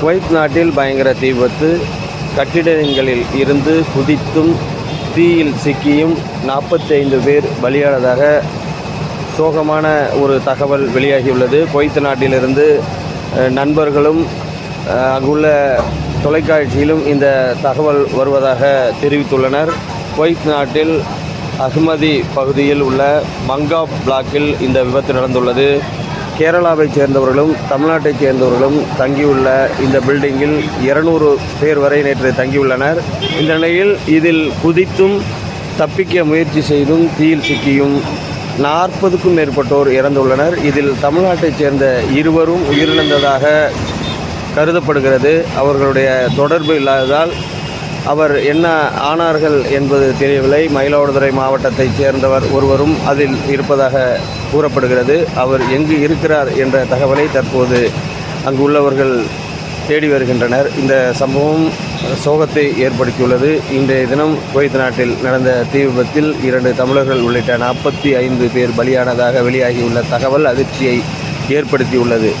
Kuwait நாட்டில் பயங்கர தீ விபத்து கட்டிடங்களில் இருந்து குதித்தும் தீயில் சிக்கியும் நாற்பத்தைந்து பேர் பலியானதாக சோகமான ஒரு தகவல் வெளியாகியுள்ளது. குவைத் நாட்டிலிருந்து நண்பர்களும் அங்குள்ள தொலைக்காட்சியிலும் இந்த தகவல் வருவதாக தெரிவித்துள்ளனர். குவைத் நாட்டில் அஹ்மதி பகுதியில் உள்ள மங்காப் பிளாக்கில் இந்த விபத்து நடந்துள்ளது. கேரளாவைச் சேர்ந்தவர்களும் தமிழ்நாட்டைச் சேர்ந்தவர்களும் தங்கியுள்ள இந்த பில்டிங்கில் இருநூறு பேர் வரை நேற்று தங்கியுள்ளனர். இந்த நிலையில் இதில் குதித்தும் தப்பிக்க முயற்சி செய்தும் தீயில் சிக்கியும் நாற்பதுக்கும் மேற்பட்டோர் இறந்துள்ளனர். இதில் தமிழ்நாட்டைச் சேர்ந்த இருவரும் உயிரிழந்ததாக கருதப்படுகிறது. அவர்களுடைய தொடர்பு இல்லாததால் அவர் என்ன ஆனார்கள் என்பது தெரியவில்லை. மயிலாடுதுறை மாவட்டத்தைச் சேர்ந்தவர் ஒருவரும் அதில் இருப்பதாக கூறப்படுகிறது. அவர் எங்கு இருக்கிறார் என்ற தகவலை தற்போது அங்கு உள்ளவர்கள் தேடி வருகின்றனர். இந்த சம்பவம் சோகத்தை ஏற்படுத்தியுள்ளது. இன்றைய தினம் குவைத் நாட்டில் நடந்த தீ விபத்தில் இரண்டு தமிழர்கள் உள்ளிட்ட நாற்பத்தி ஐந்து பேர் பலியானதாக வெளியாகியுள்ள தகவல் அதிர்ச்சியை ஏற்படுத்தியுள்ளது.